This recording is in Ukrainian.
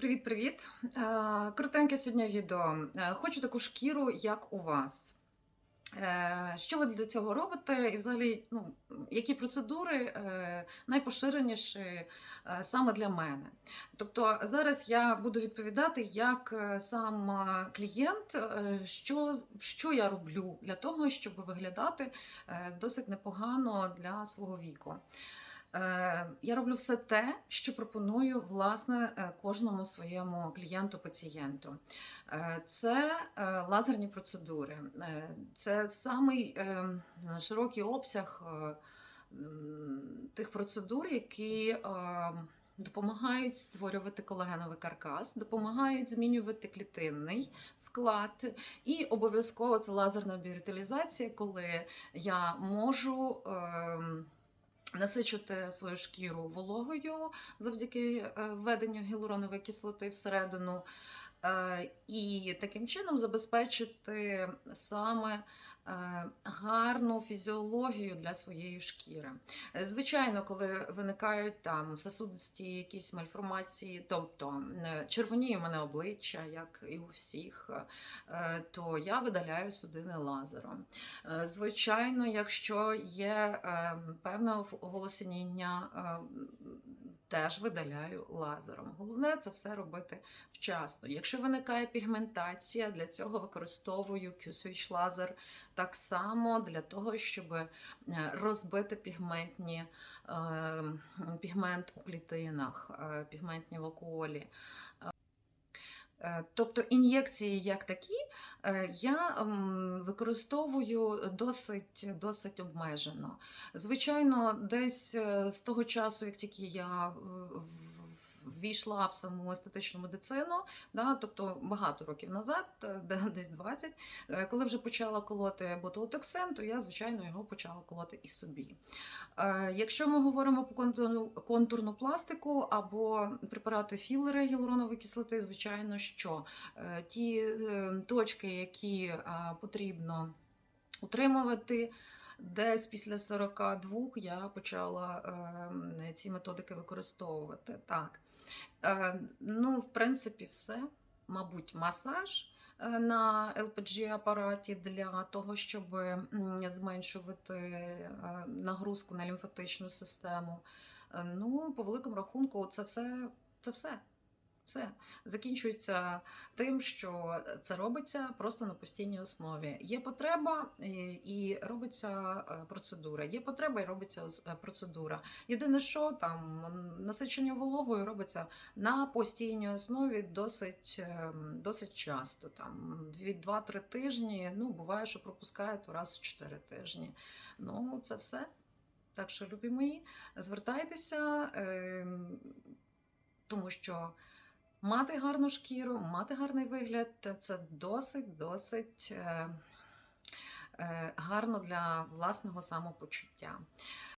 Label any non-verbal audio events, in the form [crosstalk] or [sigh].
Привіт-привіт! Е, Коротеньке сьогодні відео. Е, Хочу таку шкіру, як у вас. Е, Що ви для цього робите? І взагалі, ну, які процедури найпоширеніші саме для мене? Тобто зараз я буду відповідати як сам клієнт, що, що я роблю для того, щоб виглядати досить непогано для свого віку. Е, Я роблю все те, що пропоную власне е, кожному своєму клієнту-пацієнту. Е, Це лазерні процедури, це самий широкий обсяг тих процедур, які допомагають створювати колагеновий каркас, допомагають змінювати клітинний склад, і обов'язково це лазерна біоріталізація, коли я можу. ем, насичити свою шкіру вологою завдяки е, введенню гіалуронової кислоти всередину, і таким чином забезпечити саме е, гарну фізіологію для своєї шкіри. Е, Звичайно, коли виникають там сосудисті якісь мальформації, тобто е, червоніє в мене обличчя, як і у всіх, е, то я видаляю судини лазером. Е, Звичайно, якщо є е, певне волосіння, теж видаляю лазером. Головне це все робити вчасно. Якщо виникає пігментація, для цього використовую Q-Switch лазер так само для того, щоб е, розбити пігментні, е, пігмент у клітинах, е, пігментні вакуолі. Е, Тобто ін'єкції як такі е, я використовую досить, досить обмежено. Звичайно, десь е, з того часу, як тільки я ввійшла в саму естетичну медицину, да, тобто багато років назад, е, [laughs] десь 20, е, коли вже почала колоти ботулотоксин, то я, звичайно, його почала колоти і собі. Е, Якщо ми говоримо про контурну, пластику або препарати філери гіалуронової кислоти, звичайно, що ті точки, які потрібно утримувати. Десь після 42 я почала е, ці методики використовувати. Так. Е, ну, в принципі, все. Мабуть, масаж е, на LPG апараті для того, щоб зменшувати е, нагрузку на лімфатичну систему. Е, Ну, по великому рахунку, це все. Це все. Все закінчується тим, що це робиться просто на постійній основі. Є потреба і, і робиться е, процедура. Є потреба і робиться е, процедура. Єдине, що там насичення вологою робиться на постійній основі досить, е, досить часто. Там від 2-3 тижні. Ну, буває, що пропускають раз в 4 тижні. Ну, це все. Так що, любі мої, звертайтеся, е, тому що. Мати гарну шкіру, мати гарний вигляд це досить досить е, е, гарно для власного самопочуття.